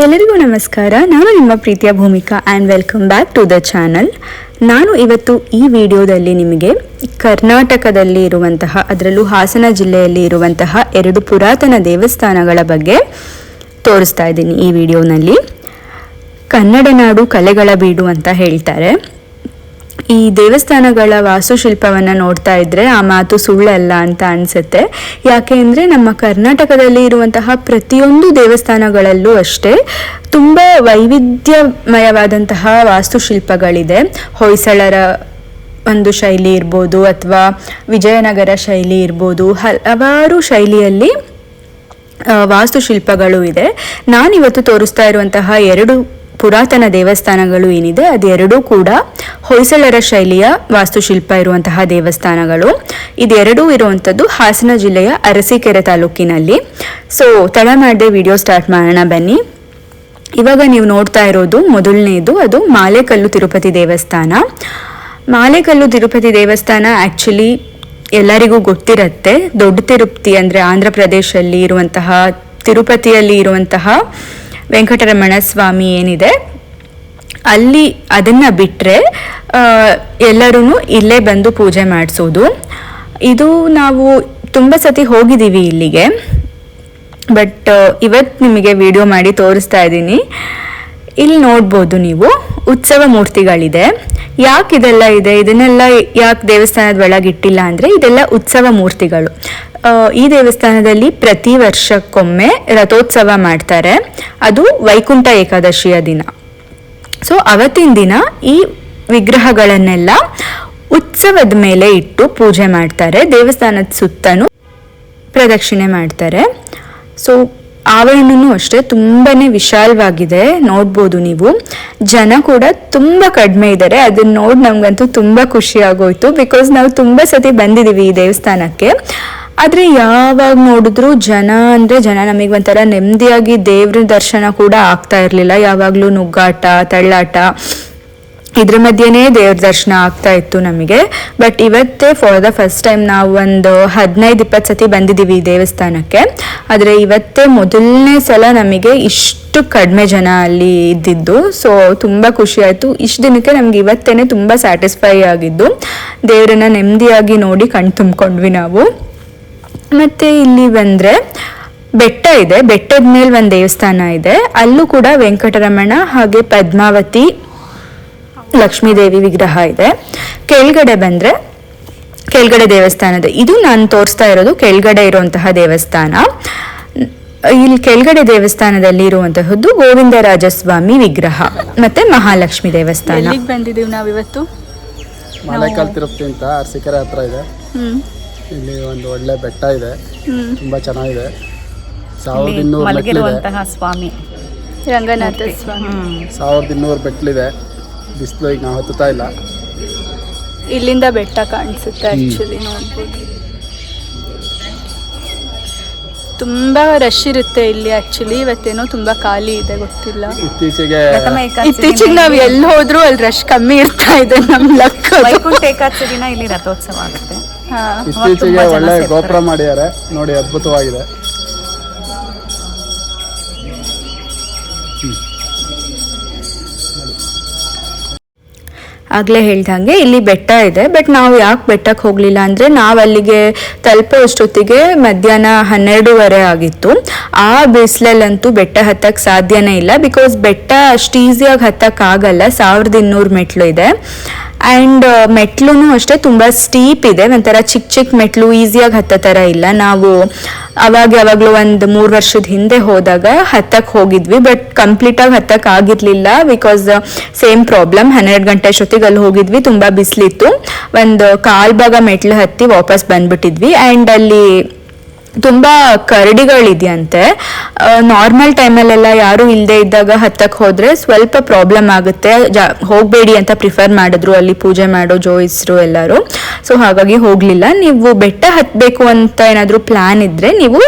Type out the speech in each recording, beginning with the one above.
ಎಲ್ಲರಿಗೂ ನಮಸ್ಕಾರ. ನಾನು ನಿಮ್ಮ ಪ್ರೀತಿಯ Bhoomika and welcome back to the channel ನಾನು ಇವತ್ತು ಈ ವಿಡಿಯೋದಲ್ಲಿ ನಿಮಗೆ ಕರ್ನಾಟಕದಲ್ಲಿ ಇರುವಂತಹ, ಅದರಲ್ಲೂ ಹಾಸನ ಜಿಲ್ಲೆಯಲ್ಲಿ ಇರುವಂತಹ ಎರಡು ಪುರಾತನ ದೇವಸ್ಥಾನಗಳ ಬಗ್ಗೆ ತೋರಿಸ್ತಾ ಇದ್ದೀನಿ ಈ ವಿಡಿಯೋನಲ್ಲಿ. ಕನ್ನಡ ನಾಡು ಕಲೆಗಳ ಬೀಡು ಅಂತ ಹೇಳ್ತಾರೆ. ಈ ದೇವಸ್ಥಾನಗಳ ವಾಸ್ತುಶಿಲ್ಪವನ್ನು ನೋಡ್ತಾ ಇದ್ರೆ ಆ ಮಾತು ಸುಳ್ಳಲ್ಲ ಅಂತ ಅನ್ಸುತ್ತೆ. ಯಾಕೆ ಅಂದರೆ ನಮ್ಮ ಕರ್ನಾಟಕದಲ್ಲಿ ಇರುವಂತಹ ಪ್ರತಿಯೊಂದು ದೇವಸ್ಥಾನಗಳಲ್ಲೂ ಅಷ್ಟೇ ತುಂಬ ವೈವಿಧ್ಯಮಯವಾದಂತಹ ವಾಸ್ತುಶಿಲ್ಪಗಳಿದೆ. ಹೊಯ್ಸಳರ ಒಂದು ಶೈಲಿ ಇರ್ಬೋದು ಅಥವಾ ವಿಜಯನಗರ ಶೈಲಿ ಇರ್ಬೋದು, ಹಲವಾರು ಶೈಲಿಯಲ್ಲಿ ವಾಸ್ತುಶಿಲ್ಪಗಳು ಇದೆ. ನಾನಿವತ್ತು ತೋರಿಸ್ತಾ ಇರುವಂತಹ ಎರಡು ಪುರಾತನ ದೇವಸ್ಥಾನಗಳು ಏನಿದೆ, ಅದೆರಡೂ ಕೂಡ ಹೊಯ್ಸಳರ ಶೈಲಿಯ ವಾಸ್ತುಶಿಲ್ಪ ಇರುವಂತಹ ದೇವಸ್ಥಾನಗಳು. ಇದೆರಡೂ ಇರುವಂಥದ್ದು ಹಾಸನ ಜಿಲ್ಲೆಯ ಅರಸೀಕೆರೆ ತಾಲೂಕಿನಲ್ಲಿ. ಸೊ ತಡ ಮಾಡದೆ ವಿಡಿಯೋ ಸ್ಟಾರ್ಟ್ ಮಾಡೋಣ ಬನ್ನಿ. ಇವಾಗ ನೀವು ನೋಡ್ತಾ ಇರೋದು ಮೊದಲನೇದು, ಅದು ಮಾಲೆಕಲ್ಲು ತಿರುಪತಿ ದೇವಸ್ಥಾನ. ಮಾಲೆಕಲ್ಲು ತಿರುಪತಿ ದೇವಸ್ಥಾನ ಆ್ಯಕ್ಚುಲಿ ಎಲ್ಲರಿಗೂ ಗೊತ್ತಿರುತ್ತೆ. ದೊಡ್ಡ ತಿರುಪತಿ ಅಂದರೆ ಆಂಧ್ರ ಪ್ರದೇಶಲ್ಲಿ ಇರುವಂತಹ, ತಿರುಪತಿಯಲ್ಲಿ ಇರುವಂತಹ ವೆಂಕಟರಮಣ ಸ್ವಾಮಿ ಏನಿದೆ, ಅಲ್ಲಿ ಅದನ್ನು ಬಿಟ್ಟರೆ ಎಲ್ಲರೂ ಇಲ್ಲೇ ಬಂದು ಪೂಜೆ ಮಾಡಿಸೋದು. ಇದು ನಾವು ತುಂಬ ಸತಿ ಹೋಗಿದ್ದೀವಿ ಇಲ್ಲಿಗೆ. ಬಟ್ ಇವತ್ತು ನಿಮಗೆ ವಿಡಿಯೋ ಮಾಡಿ ತೋರಿಸ್ತಾ ಇದ್ದೀನಿ. ಇಲ್ಲಿ ನೋಡ್ಬೋದು ನೀವು. ಉತ್ಸವ ಮೂರ್ತಿಗಳಿದೆ. ಯಾಕೆ ಇದೆಲ್ಲ ಇದೆ? ಇದನ್ನೆಲ್ಲ ಯಾಕೆ ದೇವಸ್ಥಾನದ ಒಳಗೆ ಇಟ್ಟಿಲ್ಲ ಅಂದರೆ ಇದೆಲ್ಲ ಉತ್ಸವ ಮೂರ್ತಿಗಳು. ಈ ದೇವಸ್ಥಾನದಲ್ಲಿ ಪ್ರತಿ ವರ್ಷಕ್ಕೊಮ್ಮೆ ರಥೋತ್ಸವ ಮಾಡ್ತಾರೆ. ಅದು ವೈಕುಂಠ ಏಕಾದಶಿಯ ದಿನ. ಸೊ ಅವತ್ತಿನ ದಿನ ಈ ವಿಗ್ರಹಗಳನ್ನೆಲ್ಲ ಉತ್ಸವದ ಮೇಲೆ ಇಟ್ಟು ಪೂಜೆ ಮಾಡ್ತಾರೆ. ದೇವಸ್ಥಾನದ ಸುತ್ತನೂ ಪ್ರದಕ್ಷಿಣೆ ಮಾಡ್ತಾರೆ. ಸೊ ಆವರಣನೂ ಅಷ್ಟೇ ತುಂಬಾನೇ ವಿಶಾಲವಾಗಿದೆ, ನೋಡ್ಬೋದು ನೀವು. ಜನ ಕೂಡ ತುಂಬ ಕಡಿಮೆ ಇದ್ದಾರೆ. ಅದನ್ನ ನೋಡಿ ನಮ್ಗಂತೂ ತುಂಬ ಖುಷಿ ಆಗೋಯ್ತು. ಬಿಕಾಸ್ ನಾವು ತುಂಬ ಸತಿ ಬಂದಿದ್ದೀವಿ ಈ ದೇವಸ್ಥಾನಕ್ಕೆ. ಆದರೆ ಯಾವಾಗ ನೋಡಿದ್ರು ಜನ ಅಂದರೆ ಜನ ನಮಗೆ ಒಂಥರ ನೆಮ್ಮದಿಯಾಗಿ ದೇವ್ರ ದರ್ಶನ ಕೂಡ ಆಗ್ತಾ ಇರಲಿಲ್ಲ. ಯಾವಾಗಲೂ ನುಗ್ಗಾಟ, ತಳ್ಳಾಟ ಇದ್ರ ಮಧ್ಯೆನೇ ದೇವ್ರ ದರ್ಶನ ಆಗ್ತಾ ಇತ್ತು ನಮಗೆ. ಬಟ್ ಇವತ್ತೇ ಫಾರ್ ದ ಫಸ್ಟ್ ಟೈಮ್ ನಾವು ಒಂದು ಹದಿನೈದು, ಇಪ್ಪತ್ತು ಸತಿ ಬಂದಿದ್ದೀವಿ ದೇವಸ್ಥಾನಕ್ಕೆ. ಆದರೆ ಇವತ್ತೇ ಮೊದಲನೇ ಸಲ ನಮಗೆ ಇಷ್ಟು ಕಡಿಮೆ ಜನ ಅಲ್ಲಿ ಇದ್ದಿದ್ದು. ಸೊ ತುಂಬ ಖುಷಿ ಆಯಿತು. ಇಷ್ಟು ದಿನಕ್ಕೆ ನಮ್ಗೆ ಇವತ್ತೇನೆ ತುಂಬ ಸ್ಯಾಟಿಸ್ಫೈ ಆಗಿದ್ದು. ದೇವರನ್ನ ನೆಮ್ಮದಿಯಾಗಿ ನೋಡಿ ಕಣ್ ತುಂಬ್ಕೊಂಡ್ವಿ ನಾವು. ಮತ್ತೆ ಇಲ್ಲಿ ಬಂದರೆ ಬೆಟ್ಟ ಇದೆ. ಬೆಟ್ಟದ ಮೇಲೆ ಒಂದು ದೇವಸ್ಥಾನ ಇದೆ. ಅಲ್ಲೂ ಕೂಡ ವೆಂಕಟರಮಣ ಹಾಗೆ ಪದ್ಮಾವತಿ ಲಕ್ಷ್ಮೀದೇವಿ ವಿಗ್ರಹ ಇದೆ. ಕೆಳಗಡೆ ಬಂದ್ರೆ ಕೆಳಗಡೆ ದೇವಸ್ಥಾನದ ಇದು ನಾನು ತೋರಿಸ್ತಾ ಇರೋದು ಕೆಳಗಡೆ ಇರುವಂತಹ ದೇವಸ್ಥಾನ. ಇಲ್ಲಿ ಕೆಳಗಡೆ ದೇವಸ್ಥಾನದಲ್ಲಿ ಇರುವಂತಹದ್ದು ಗೋವಿಂದರಾಜಸ್ವಾಮಿ ವಿಗ್ರಹ ಮತ್ತೆ ಮಹಾಲಕ್ಷ್ಮಿ ದೇವಸ್ಥಾನ. ಬಂದಿದ್ದೀವಿ ನಾವು ಇವತ್ತು? ಮಳೆಕಾಲ್ ತಿರುಪತಿ ಅಂತ ಅರಸೀಕೆರೆ ಹತ್ರ ಇದೆ. ಇಲ್ಲಿ ಒಂದು ಒಳ್ಳೆ ಬೆಟ್ಟ ಇದೆ. ತುಂಬಾ ತುಂಬ ಚೆನ್ನಾಗಿದೆ. ಸಾವಿರದ ಇನ್ನೂರು ಸ್ವಾಮಿ. ರಂಗನಾಥ ಸ್ವಾಮಿ. ಸಾವಿರದ ಇನ್ನೂರು ಬೆಟ್ಲಿದೆ ಬಿಸಿಲು ಈಗ ನಾವು ಹತ್ತುತ್ತಾ ಇಲ್ಲ. ಇಲ್ಲಿಂದ ಬೆಟ್ಟ ಕಾಣಿಸುತ್ತೆ ಆಕ್ಚುಲಿ ನೋಡ್ಬೋದು. ತುಂಬಾ ರಶ್ ಇರುತ್ತೆ ಇಲ್ಲಿ ಆಕ್ಚುಲಿ ಇವತ್ತೇನೋ ತುಂಬಾ ಖಾಲಿ ಇದೆ ಗೊತ್ತಿಲ್ಲ. ಇತ್ತೀಚೆಗೆ ಇತ್ತೀಚೆಗೆ ನಾವ್ ಎಲ್ಲಿ ಹೋದ್ರು ಅಲ್ಲಿ ರಶ್ ಕಮ್ಮಿ ಇರ್ತಾ ಇದೆ ನಮ್ಮ ಲಕ್ ಅದು. ವೈಕುಂಠ ಏಕಾದಶಿ ದಿನ ಇಲ್ಲಿ ರಥೋತ್ಸವ ಆಗುತ್ತೆ. ಹಾ. ಇತ್ತೀಚೆಗೆ ಒಳ್ಳೆ. ಗೋಪುರ ಮಾಡಿದ್ದಾರೆ. ನೋಡಿ ಅದ್ಭುತವಾಗಿದೆ. ಆಗಲೇ ಹೇಳ್ದಂಗೆ ಇಲ್ಲಿ ಬೆಟ್ಟ ಇದೆ ಬಟ್ ನಾವು ಯಾಕೆ ಬೆಟ್ಟಕ್ಕೆ ಹೋಗಲಿಲ್ಲ ಅಂದರೆ ನಾವು ಅಲ್ಲಿಗೆ ತಲುಪೋ ಅಷ್ಟೊತ್ತಿಗೆ ಮಧ್ಯಾಹ್ನ ಹನ್ನೆರಡೂವರೆ ಆಗಿತ್ತು. ಆ ಬಿಸಿಲಲ್ಲಂತೂ ಬೆಟ್ಟ ಹತ್ತಕ್ಕೆ ಸಾಧ್ಯನೇ ಇಲ್ಲ ಬಿಕಾಸ್ ಬೆಟ್ಟ ಅಷ್ಟು ಈಸಿಯಾಗಿ ಹತ್ತಕ್ಕಾಗಲ್ಲ ಸಾವಿರದ ಇನ್ನೂರು ಮೆಟ್ಲು ಇದೆ. ಆ್ಯಂಡ್ ಮೆಟ್ಲು ಅಷ್ಟೇ ತುಂಬ ಸ್ಟೀಪ್ ಇದೆ. ಒಂಥರ ಚಿಕ್ಕ ಚಿಕ್ಕ ಮೆಟ್ಲು ಈಸಿಯಾಗಿ ಹತ್ತೋ ಥರ ಇಲ್ಲ. ನಾವು ಅವಾಗ ಯಾವಾಗಲೂ ಒಂದು ಮೂರು ವರ್ಷದ ಹಿಂದೆ ಹೋದಾಗ ಹತ್ತಕ್ಕೆ ಹೋಗಿದ್ವಿ ಬಟ್ ಕಂಪ್ಲೀಟಾಗಿ ಹತ್ತಕ್ಕೆ ಆಗಿರಲಿಲ್ಲ ಬಿಕಾಸ್ ಸೇಮ್ ಪ್ರಾಬ್ಲಮ್ ಹನ್ನೆರಡು ಗಂಟೆ ಅಷ್ಟೊತ್ತಿಗೆ ಅಲ್ಲಿ ಹೋಗಿದ್ವಿ, ತುಂಬ ಬಿಸಿಲಿತ್ತು. ಒಂದು ಕಾಲ್ ಭಾಗ ಮೆಟ್ಲು ಹತ್ತಿ ವಾಪಸ್ ಬಂದ್ಬಿಟ್ಟಿದ್ವಿ. ಆ್ಯಂಡ್ ಅಲ್ಲಿ ತುಂಬ ಕರಡಿಗಳಿದೆಯಂತೆ. ನಾರ್ಮಲ್ ಟೈಮಲ್ಲೆಲ್ಲ ಯಾರು ಇಲ್ಲದೆ ಇದ್ದಾಗ ಹತ್ತಕ್ಕೆ ಹೋದರೆ ಸ್ವಲ್ಪ ಪ್ರಾಬ್ಲಮ್ ಆಗುತ್ತೆ. ಜಾ, ಹೋಗಬೇಡಿ ಅಂತ ಪ್ರಿಫರ್ ಮಾಡಿದ್ರು ಅಲ್ಲಿ ಪೂಜೆ ಮಾಡೋ ಜೋಯಿಸ್ರು ಎಲ್ಲರೂ. ಸೊ ಹಾಗಾಗಿ ಹೋಗಲಿಲ್ಲ. ನೀವು ಬೆಟ್ಟ ಹತ್ತಬೇಕು ಅಂತ ಏನಾದರೂ ಪ್ಲ್ಯಾನ್ ಇದ್ದರೆ ನೀವು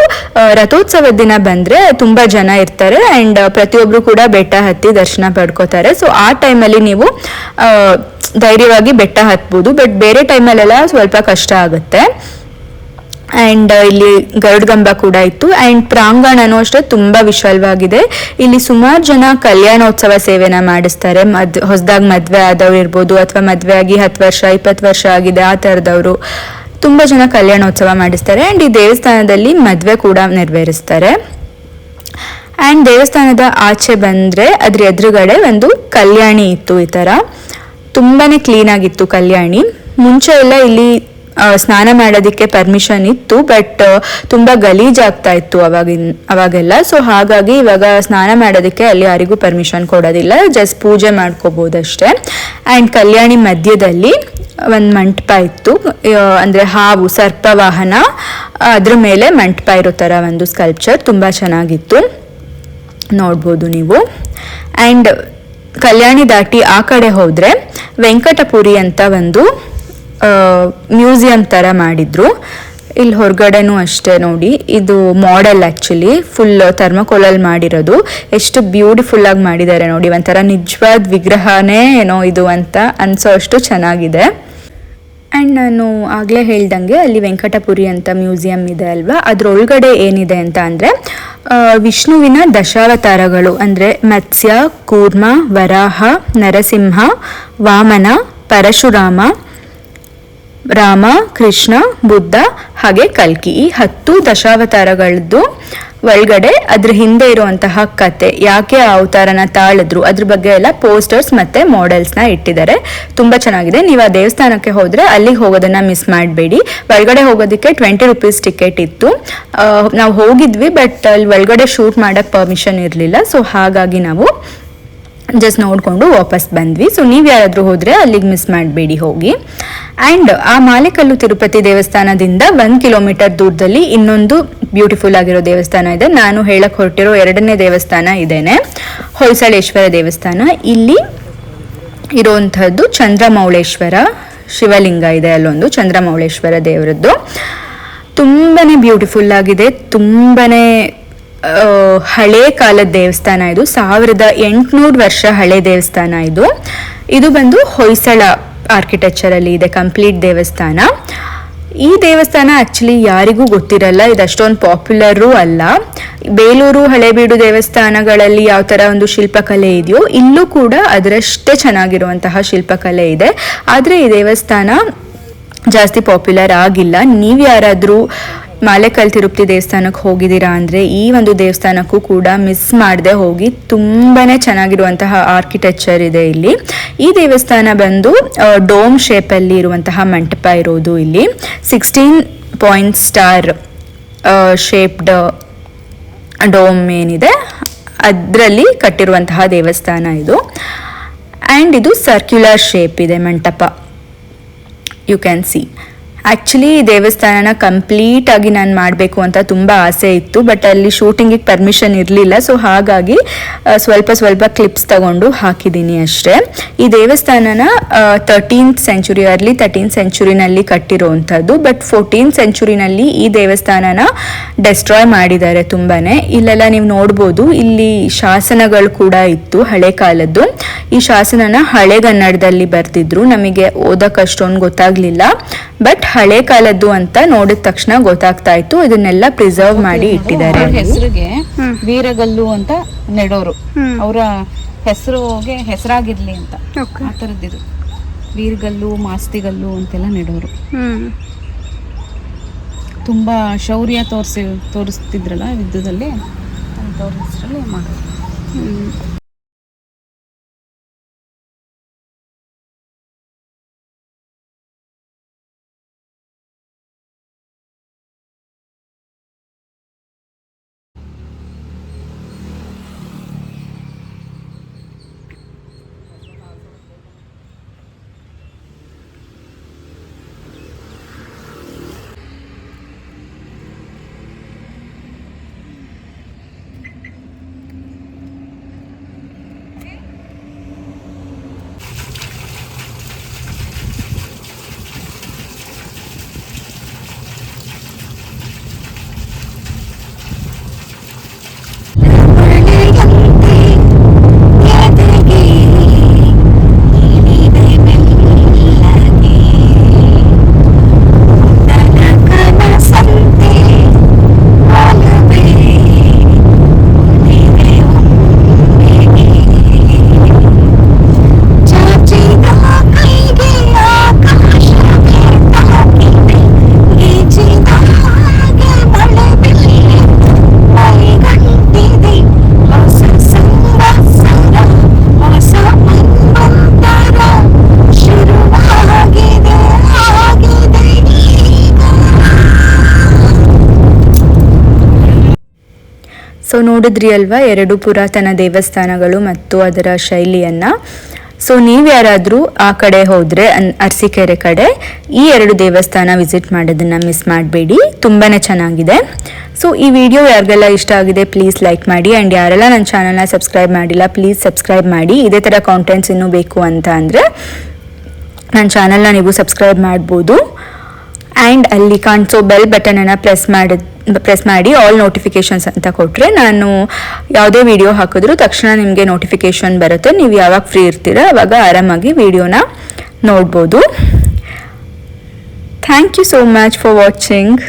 ರಥೋತ್ಸವ ರಥೋತ್ಸವದ ದಿನ ಬಂದರೆ ತುಂಬ ಜನ ಇರ್ತಾರೆ ಆ್ಯಂಡ್ ಪ್ರತಿಯೊಬ್ಬರು ಕೂಡ ಬೆಟ್ಟ ಹತ್ತಿ ದರ್ಶನ ಪಡ್ಕೋತಾರೆ. ಸೊ ಆ ಟೈಮಲ್ಲಿ ನೀವು ಧೈರ್ಯವಾಗಿ ಬೆಟ್ಟ ಹತ್ಬೋದು. ಬಟ್ ಬೇರೆ ಟೈಮಲ್ಲೆಲ್ಲ ಸ್ವಲ್ಪ ಕಷ್ಟ ಆಗುತ್ತೆ. ಆ್ಯಂಡ್ ಇಲ್ಲಿ ಗರುಡ್ಗಂಬ ಕೂಡ ಇತ್ತು. ಆ್ಯಂಡ್ ಪ್ರಾಂಗಣನೂ ಅಷ್ಟೇ ತುಂಬ ವಿಶಾಲವಾಗಿದೆ. ಇಲ್ಲಿ ಸುಮಾರು ಜನ ಕಲ್ಯಾಣೋತ್ಸವ ಸೇವೆನ ಮಾಡಿಸ್ತಾರೆ. ಮದ್, ಹೊಸದಾಗಿ ಮದುವೆ ಆದವ್ರು ಇರ್ಬೋದು, ಅಥವಾ ಮದುವೆ ಆಗಿ ಹತ್ತು ವರ್ಷ, ಇಪ್ಪತ್ತು ವರ್ಷ ಆಗಿದೆ ಆ ಥರದವರು ತುಂಬ ಜನ ಕಲ್ಯಾಣೋತ್ಸವ ಮಾಡಿಸ್ತಾರೆ. ಆ್ಯಂಡ್ ಈ ದೇವಸ್ಥಾನದಲ್ಲಿ ಮದುವೆ ಕೂಡ ನೆರವೇರಿಸ್ತಾರೆ. ಆ್ಯಂಡ್ ದೇವಸ್ಥಾನದ ಆಚೆ ಬಂದರೆ ಅದ್ರ ಎದುರುಗಡೆ ಒಂದು ಕಲ್ಯಾಣಿ ಇತ್ತು ಈ ಥರ ತುಂಬಾ ಕ್ಲೀನಾಗಿತ್ತು ಕಲ್ಯಾಣಿ. ಮುಂಚೆ ಎಲ್ಲ ಇಲ್ಲಿ ಸ್ನಾನ ಮಾಡೋದಕ್ಕೆ ಪರ್ಮಿಷನ್ ಇತ್ತು ಬಟ್ ತುಂಬ ಗಲೀಜಾಗ್ತಾ ಇತ್ತು ಅವಾಗಿನ್, ಅವಾಗೆಲ್ಲ. ಸೊ ಹಾಗಾಗಿ ಇವಾಗ ಸ್ನಾನ ಮಾಡೋದಕ್ಕೆ ಅಲ್ಲಿ ಯಾರಿಗೂ ಪರ್ಮಿಷನ್ ಕೊಡೋದಿಲ್ಲ. ಜಸ್ಟ್ ಪೂಜೆ ಮಾಡ್ಕೋಬೋದಷ್ಟೇ. ಆ್ಯಂಡ್ ಕಲ್ಯಾಣಿ ಮಧ್ಯದಲ್ಲಿ ಒಂದು ಮಂಟಪ ಇತ್ತು. ಅಂದರೆ ಹಾವು, ಸರ್ಪವಾಹನ, ಅದ್ರ ಮೇಲೆ ಮಂಟಪ ಇರೋ ಥರ ಒಂದು ಸ್ಕಲ್ಪ್ಚರ್ ತುಂಬ ಚೆನ್ನಾಗಿತ್ತು. ನೋಡ್ಬೋದು ನೀವು. ಆ್ಯಂಡ್ ಕಲ್ಯಾಣಿ ದಾಟಿ ಆ ಕಡೆ ಹೋದರೆ ವೆಂಕಟಪುರಿ ಅಂತ ಒಂದು ಮ್ಯೂಸಿಯಂ ಥರ ಮಾಡಿದ್ರು. ಇಲ್ಲಿ ಹೊರಗಡೆನೂ ಅಷ್ಟೇ ನೋಡಿ. ಇದು ಮಾಡೆಲ್ ಆ್ಯಕ್ಚುಲಿ ಫುಲ್ ಥರ್ಮಕೋಲಲ್ಲಿ ಮಾಡಿರೋದು. ಎಷ್ಟು ಬ್ಯೂಟಿಫುಲ್ ಆಗಿ ಮಾಡಿದ್ದಾರೆ ನೋಡಿ. ಒಂಥರ ನಿಜವಾದ ವಿಗ್ರಹನೇ ಏನೋ ಇದು ಅಂತ ಅನ್ಸೋ ಅಷ್ಟು ಚೆನ್ನಾಗಿದೆ. ಆ್ಯಂಡ್ ನಾನು ಆಗಲೇ ಹೇಳ್ದಂಗೆ ಅಲ್ಲಿ ವೆಂಕಟಪುರಿ ಅಂತ ಮ್ಯೂಸಿಯಂ ಇದೆ ಅಲ್ವಾ? ಅದರೊಳಗಡೆ ಏನಿದೆ ಅಂತ ಅಂದರೆ ವಿಷ್ಣುವಿನ ದಶಾವತಾರಗಳು. ಅಂದರೆ ಮತ್ಸ್ಯ, ಕೂರ್ಮ, ವರಾಹ, ನರಸಿಂಹ, ವಾಮನ, ಪರಶುರಾಮ ರಾಮ, ಕೃಷ್ಣ, ಬುದ್ಧ ಹಾಗೆ ಕಲ್ಕಿ. ಈ ಹತ್ತು ದಶಾವತಾರಗಳದ್ದು ಒಳಗಡೆ ಅದ್ರ ಹಿಂದೆ ಇರುವಂತಹ ಕತೆ, ಯಾಕೆ ಆ ಅವತಾರನ ತಾಳಿದ್ರು, ಅದ್ರ ಬಗ್ಗೆ ಎಲ್ಲ ಪೋಸ್ಟರ್ಸ್ ಮತ್ತೆ ಮಾಡೆಲ್ಸ್ನ ಇಟ್ಟಿದ್ದಾರೆ. ತುಂಬಾ ಚೆನ್ನಾಗಿದೆ. ನೀವು ಆ ದೇವಸ್ಥಾನಕ್ಕೆ ಹೋದ್ರೆ ಅಲ್ಲಿಗೆ ಹೋಗೋದನ್ನ ಮಿಸ್ ಮಾಡಬೇಡಿ. ಒಳಗಡೆ ಹೋಗೋದಕ್ಕೆ ಟ್ವೆಂಟಿ ರುಪೀಸ್ ಟಿಕೆಟ್ ಇತ್ತು. ನಾವು ಹೋಗಿದ್ವಿ ಬಟ್ ಅಲ್ಲಿ ಒಳಗಡೆ ಶೂಟ್ ಮಾಡಕ್ ಪರ್ಮಿಷನ್ ಇರಲಿಲ್ಲ. ಸೊ ಹಾಗಾಗಿ ನಾವು ಜಸ್ಟ್ ನೋಡಿಕೊಂಡು ವಾಪಸ್ ಬಂದ್ವಿ. ಸೊ ನೀವು ಯಾರಾದರೂ ಹೋದರೆ ಅಲ್ಲಿಗೆ ಮಿಸ್ ಮಾಡಬೇಡಿ, ಹೋಗಿ. ಆ್ಯಂಡ್ ಆ ಮಾಲೆಕಲ್ಲು ತಿರುಪತಿ ದೇವಸ್ಥಾನದಿಂದ ಒಂದು ಕಿಲೋಮೀಟರ್ ದೂರದಲ್ಲಿ ಇನ್ನೊಂದು ಬ್ಯೂಟಿಫುಲ್ ಆಗಿರೋ ದೇವಸ್ಥಾನ ಇದೆ. ನಾನು ಹೇಳಕ್ಕೆ ಹೊರಟಿರೋ ಎರಡನೇ ದೇವಸ್ಥಾನ ಇದೇನೆ. ಹೊಯ್ಸಳೇಶ್ವರ ದೇವಸ್ಥಾನ. ಇಲ್ಲಿ ಇರುವಂಥದ್ದು ಚಂದ್ರಮೌಳೇಶ್ವರ ಶಿವಲಿಂಗ ಇದೆ ಅಲ್ಲೊಂದು ಚಂದ್ರಮೌಳೇಶ್ವರ ದೇವರದ್ದು. ತುಂಬನೇ ಬ್ಯೂಟಿಫುಲ್ ಆಗಿದೆ. ತುಂಬಾನೇ ಹಳೆ ಕಾಲದ ದೇವಸ್ಥಾನ ಇದು. ಸಾವಿರದ ಎಂಟುನೂರು ವರ್ಷ ಹಳೆ ದೇವಸ್ಥಾನ ಇದು. ಇದು ಬಂದು ಹೊಯ್ಸಳ ಆರ್ಕಿಟೆಕ್ಚರ್ ಅಲ್ಲಿ ಇದೆ ಕಂಪ್ಲೀಟ್ ದೇವಸ್ಥಾನ. ಈ ದೇವಸ್ಥಾನ ಆ್ಯಕ್ಚುಲಿ ಯಾರಿಗೂ ಗೊತ್ತಿರಲ್ಲ ಇದು ಅಷ್ಟೊಂದು ಪಾಪ್ಯುಲರು ಅಲ್ಲ. ಬೇಲೂರು ಹಳೆಬೀಡು ದೇವಸ್ಥಾನಗಳಲ್ಲಿ ಯಾವ ಥರ ಒಂದು ಶಿಲ್ಪಕಲೆ ಇದೆಯೋ, ಇಲ್ಲೂ ಕೂಡ ಅದರಷ್ಟೇ ಚೆನ್ನಾಗಿರುವಂತಹ ಶಿಲ್ಪಕಲೆ ಇದೆ. ಆದರೆ ಈ ದೇವಸ್ಥಾನ ಜಾಸ್ತಿ ಪಾಪ್ಯುಲರ್ ಆಗಿಲ್ಲ. ನೀವು ಯಾರಾದರೂ ಮಾಲೆಕಲ್ ತಿರುಪತಿ ದೇವಸ್ಥಾನಕ್ಕೆ ಹೋಗಿದ್ದೀರಾ ಅಂದರೆ ಈ ಒಂದು ದೇವಸ್ಥಾನಕ್ಕೂ ಕೂಡ ಮಿಸ್ ಮಾಡದೆ ಹೋಗಿ ತುಂಬಾ ಚೆನ್ನಾಗಿರುವಂತಹ ಆರ್ಕಿಟೆಕ್ಚರ್ ಇದೆ ಇಲ್ಲಿ. ಈ ದೇವಸ್ಥಾನ ಬಂದು ಡೋಮ್ ಶೇಪಲ್ಲಿ ಇರುವಂತಹ ಮಂಟಪ ಇರೋದು ಇಲ್ಲಿ. Sixteen point star shaped dome ಏನಿದೆ, ಅದರಲ್ಲಿ ಕಟ್ಟಿರುವಂತಹ ದೇವಸ್ಥಾನ ಇದು. ಆ್ಯಂಡ್ ಇದು ಸರ್ಕ್ಯುಲರ್ ಶೇಪ್ ಇದೆ ಮಂಟಪ. ಯು ಕ್ಯಾನ್ ಸಿ ಆ್ಯಕ್ಚುಲಿ ದೇವಸ್ಥಾನನ ಕಂಪ್ಲೀಟ್ ಆಗಿ ನಾನು ಮಾಡಬೇಕು ಅಂತ ತುಂಬ ಆಸೆ ಇತ್ತು ಬಟ್ ಅಲ್ಲಿ ಶೂಟಿಂಗಿಗೆ ಪರ್ಮಿಷನ್ ಇರಲಿಲ್ಲ ಸೊ ಹಾಗಾಗಿ ಸ್ವಲ್ಪ ಸ್ವಲ್ಪ ಕ್ಲಿಪ್ಸ್ ತಗೊಂಡು ಹಾಕಿದ್ದೀನಿ ಅಷ್ಟೇ. ಈ ದೇವಸ್ಥಾನನ ತರ್ಟೀನ್ತ್ ಸೆಂಚುರಿ ಅರ್ಲಿ ತರ್ಟೀನ್ ಸೆಂಚುರಿನಲ್ಲಿ ಕಟ್ಟಿರೋವಂಥದ್ದು ಬಟ್ ಫೋರ್ಟೀನ್ತ್ ಸೆಂಚುರಿನಲ್ಲಿ ಈ ದೇವಸ್ಥಾನನ ಡೆಸ್ಟ್ರಾಯ್ ಮಾಡಿದ್ದಾರೆ ತುಂಬಾ ಇಲ್ಲೆಲ್ಲ ನೀವು ನೋಡ್ಬೋದು, ಇಲ್ಲಿ ಶಾಸನಗಳು ಕೂಡ ಇತ್ತು ಹಳೆ ಕಾಲದ್ದು. ಈ ಶಾಸನನ ಹಳೆಗನ್ನಡದಲ್ಲಿ ಬರ್ತಿದ್ರು ನಮಗೆ ಓದಕ್ ಅಷ್ಟೊಂದು ಗೊತ್ತಾಗ್ಲಿಲ್ಲ ಬಟ್ ಹಳೆ ಕಾಲದ್ದು ಅಂತ ನೋಡಿದ ತಕ್ಷಣ ಗೊತ್ತಾಗ್ತಾ ಇತ್ತು. ಇದನ್ನೆಲ್ಲ ಪ್ರಿಸರ್ವ್ ಮಾಡಿ ಇಟ್ಟಿದ್ದಾರೆ. ಅವ್ರ ಹೆಸರಿಗೆ ವೀರಗಲ್ಲು ಅಂತ ನೆಡೋರು. ಅವರ ಹೆಸರುಗೆ ಹೆಸರಾಗಿರ್ಲಿ ಅಂತ. ಆ ಥರದ್ದಿದು ವೀರಗಲ್ಲು ಮಾಸ್ತಿಗಲ್ಲು ಅಂತೆಲ್ಲ ನೆಡೋರು. ತುಂಬಾ ಶೌರ್ಯ ತೋರಿಸಿ ತೋರಿಸ್ತಿದ್ರಲ್ಲ ಯುದ್ಧದಲ್ಲಿ ಹೆಸರಲ್ಲಿ ಮಾಡೋರು ನೋಡಿದ್ರಿ ಅಲ್ವಾ? ಎರಡು ಪುರಾತನ ದೇವಸ್ಥಾನಗಳು ಮತ್ತು ಅದರ ಶೈಲಿಯನ್ನು. ಸೊ ನೀವು ಯಾರಾದರೂ ಆ ಕಡೆ ಹೋದರೆ ಅರಸೀಕೆರೆ ಕಡೆ, ಈ ಎರಡು ದೇವಸ್ಥಾನ ವಿಸಿಟ್ ಮಾಡೋದನ್ನು ಮಿಸ್ ಮಾಡಬೇಡಿ. ತುಂಬಾ ಚೆನ್ನಾಗಿದೆ. ಸೊ ಈ ವಿಡಿಯೋ ಯಾರಿಗೆಲ್ಲ ಇಷ್ಟ ಆಗಿದೆ ಪ್ಲೀಸ್ ಲೈಕ್ ಮಾಡಿ. ಆ್ಯಂಡ್ ಯಾರೆಲ್ಲ ನನ್ನ ಚಾನಲ್ನ ಸಬ್ಸ್ಕ್ರೈಬ್ ಮಾಡಿಲ್ಲ ಪ್ಲೀಸ್ ಸಬ್ಸ್ಕ್ರೈಬ್ ಮಾಡಿ. ಇದೇ ಥರ ಕಾಂಟೆಂಟ್ಸ್ ಇನ್ನೂ ಬೇಕು ಅಂತ ಅಂದರೆ, ನನ್ನ ಚಾನಲ್ನ ನೀವು ಸಬ್ಸ್ಕ್ರೈಬ್ ಮಾಡ್ಬೋದು. ಆ್ಯಂಡ್ ಅಲ್ಲಿ ಕಾಣಿಸೋ ಬೆಲ್ ಬಟನನ್ನು ಪ್ರೆಸ್ ಮಾಡಿ ಪ್ರೆಸ್ ಮಾಡಿ ಆಲ್ ನೋಟಿಫಿಕೇಷನ್ಸ್ ಅಂತ ಕೊಟ್ಟರೆ ನಾನು ಯಾವುದೇ ವಿಡಿಯೋ ಹಾಕಿದ್ರು ತಕ್ಷಣ ನಿಮಗೆ ನೋಟಿಫಿಕೇಷನ್ ಬರುತ್ತೆ. ನೀವು ಯಾವಾಗ ಫ್ರೀ ಇರ್ತೀರ ಅವಾಗ ಆರಾಮಾಗಿ ವಿಡಿಯೋನ ನೋಡ್ಬೋದು. Thank you so much for watching